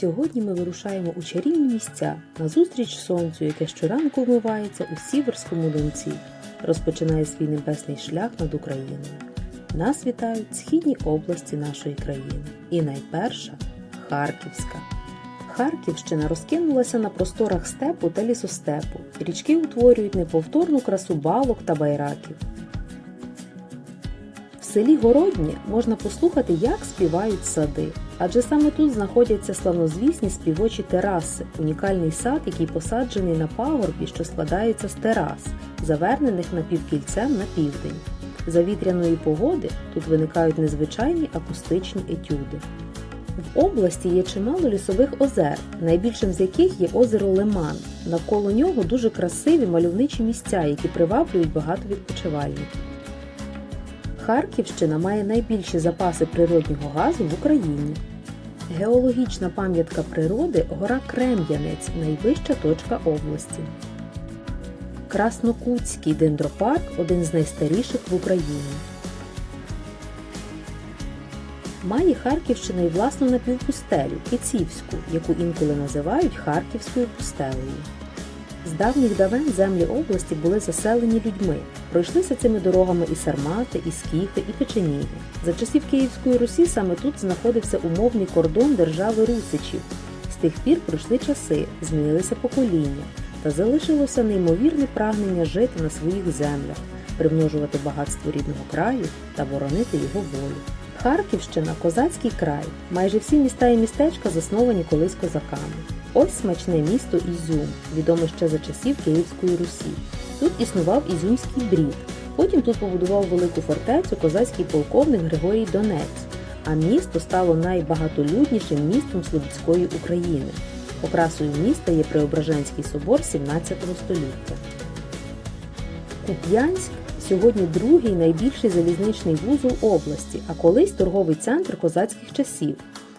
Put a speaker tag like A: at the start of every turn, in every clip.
A: Сьогодні ми вирушаємо у чарівні місця на зустріч сонцю, яке щоранку вмивається у Сіверському донці, розпочинає свій небесний шлях над Україною. Нас вітають східні області нашої країни. І найперша Харківська. Харківщина розкинулася на просторах степу та лісостепу. Річки утворюють неповторну красу балок та байраків. Селі Городнє можна послухати, як співають сади, адже саме тут знаходяться славнозвісні співочі тераси, унікальний сад, який посаджений на пагорбі, що складається з терас, завернених напівкільцем на південь. За вітряної погоди тут виникають незвичайні акустичні етюди. В області є чимало лісових озер, найбільшим з яких є озеро Лиман. Навколо нього дуже красиві мальовничі місця, які приваблюють багато відпочивальників. Харківщина має найбільші запаси природнього газу в Україні. Геологічна пам'ятка природи гора Крем'янець найвища точка області. Краснокутський дендропарк один з найстаріших в Україні. Має Харківщина й власну напівпустелю Кицівську, яку інколи називають Харківською пустелею. З давніх давен землі області були заселені людьми. Пройшлися цими дорогами і сармати, і скіфи, і печеніги. За часів Київської Русі саме тут знаходився умовний кордон держави Русичів. З тих пір пройшли часи, змінилися покоління, та залишилося неймовірне прагнення жити на своїх землях, примножувати багатство рідного краю та боронити його волю. Харківщина козацький край. Майже всі міста і містечка засновані колись козаками. Ось смачне місто Ізюм, відоме ще за часів Київської Русі. Тут існував Ізюмський брід. Потім тут побудував велику фортецю козацький полковник Григорій Донець, а місто стало найбагатолюднішим містом Слобідської України. Окрасою міста є Преображенський собор 17 століття. Куп'янськ сьогодні другий найбільший залізничний вузол області, а колись торговий центр козацьких часів.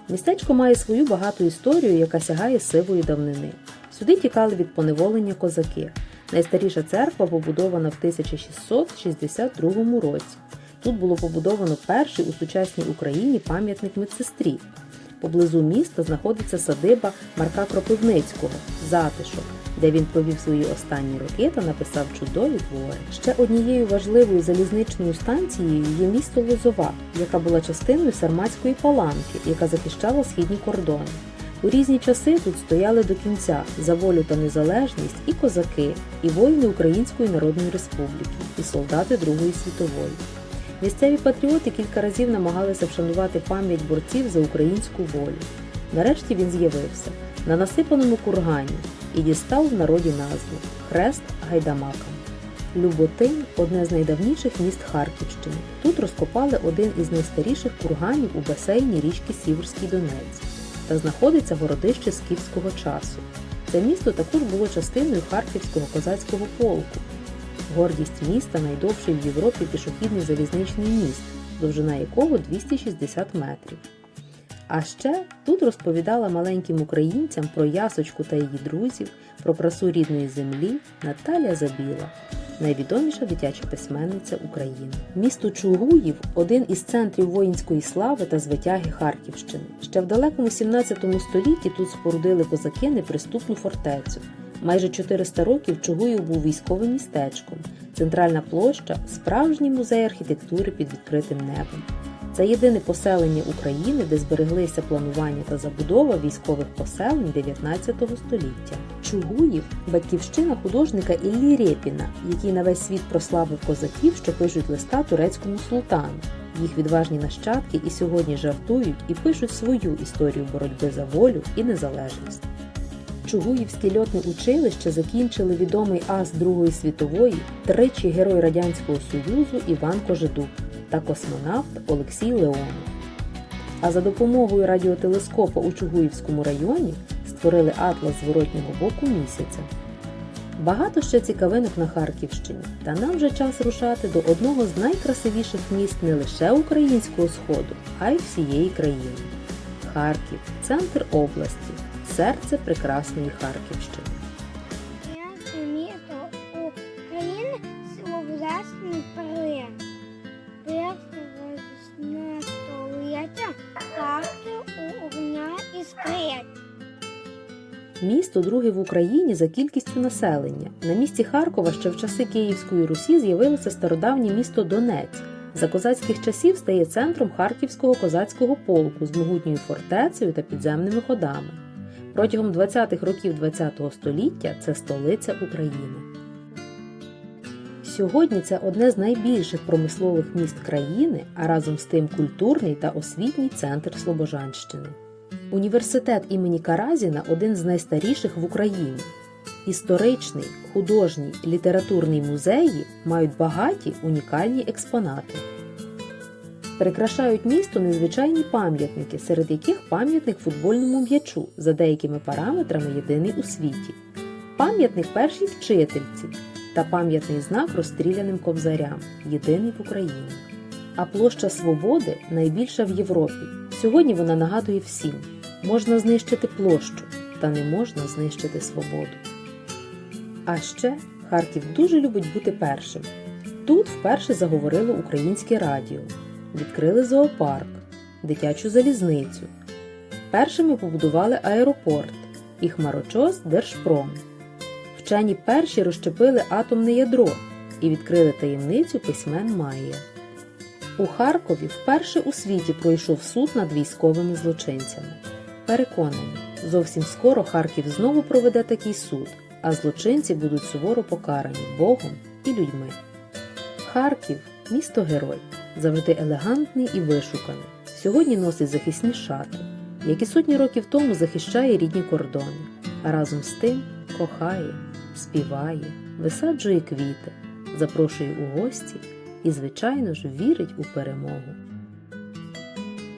A: Містечко має свою багату історію, яка сягає сивої давнини. Сюди тікали від поневолення козаки. Найстаріша церква побудована в 1662 році. Тут було побудовано перший у сучасній Україні пам'ятник медсестрі. Поблизу міста знаходиться садиба Марка Кропивницького затишок, де він провів свої останні роки та написав чудові твори. Ще однією важливою залізничною станцією є місто Лозова, яка була частиною Сарматської паланки, яка захищала східні кордони. У різні часи тут стояли до кінця за волю та незалежність і козаки, і воїни Української Народної Республіки, і солдати Другої світової. Місцеві патріоти кілька разів намагалися вшанувати пам'ять борців за українську волю. Нарешті він з'явився на насипаному кургані і дістав в народі назву Хрест Гайдамака. Люботин одне з найдавніших міст Харківщини. Тут розкопали один із найстаріших курганів у басейні річки Сіверський Донець та знаходиться городище скіфського часу. Це місто також було частиною Харківського козацького полку. Гордість міста найдовший в Європі пішохідний залізничний міст, довжина якого 260 метрів. А ще тут розповідала маленьким українцям про ясочку та її друзів, про красу рідної землі Наталя Забіла, найвідоміша дитяча письменниця України. Місто Чугуїв один із центрів воїнської слави та звитяги Харківщини. Ще в далекому 17 столітті тут спорудили козаки неприступну фортецю. Майже 400 років Чугуїв був військовим містечком. Центральна площа справжній музей архітектури під відкритим небом. Це єдине поселення України, де збереглися планування та забудова військових поселень 19 століття. Чугуїв батьківщина художника Іллі Рєпіна, який на весь світ прославив козаків, що пишуть листа турецькому султану. Їх відважні нащадки і сьогодні жартують і пишуть свою історію боротьби за волю і незалежність. Чугуївське льотне училище закінчили відомий ас Другої світової, тричі герой Радянського Союзу Іван Кожедуб та космонавт Олексій Леонов. А за допомогою радіотелескопа у Чугуївському районі створили атлас зворотнього боку місяця. Багато ще цікавинок на Харківщині, та нам вже час рушати до одного з найкрасивіших міст не лише українського сходу, а й всієї країни. Харків центр області, серце прекрасної Харківщини. Місто друге в Україні за кількістю населення. На місці Харкова ще в часи Київської Русі з'явилося стародавнє місто Донець. За козацьких часів стає центром Харківського козацького полку з могутньою фортецею та підземними ходами. Протягом 20-х років ХХ століття це столиця України. Сьогодні це одне з найбільших промислових міст країни, а разом з тим культурний та освітній центр Слобожанщини. Університет імені Каразіна один з найстаріших в Україні. Історичний, художній, літературний музеї мають багаті унікальні експонати. Прикрашають місто незвичайні пам'ятники, серед яких пам'ятник футбольному м'ячу за деякими параметрами єдиний у світі, пам'ятник першій вчительці та пам'ятний знак розстріляним кобзарям, єдиний в Україні. А площа Свободи найбільша в Європі. Сьогодні вона нагадує всім: можна знищити площу, та не можна знищити свободу. А ще Харків дуже любить бути першим. Тут вперше заговорило українське радіо, відкрили зоопарк, дитячу залізницю. Першими побудували аеропорт і хмарочос Держпром. Вчені перші розщепили атомне ядро і відкрили таємницю письмен Майя. У Харкові вперше у світі пройшов суд над військовими злочинцями. Переконані, зовсім скоро Харків знову проведе такий суд, а злочинці будуть суворо покарані Богом і людьми. Харків місто герой, завжди елегантний і вишуканий. Сьогодні носить захисні шати, як і сотні років тому захищає рідні кордони, а разом з тим кохає, співає, висаджує квіти, запрошує у гості і, звичайно ж, вірить у перемогу.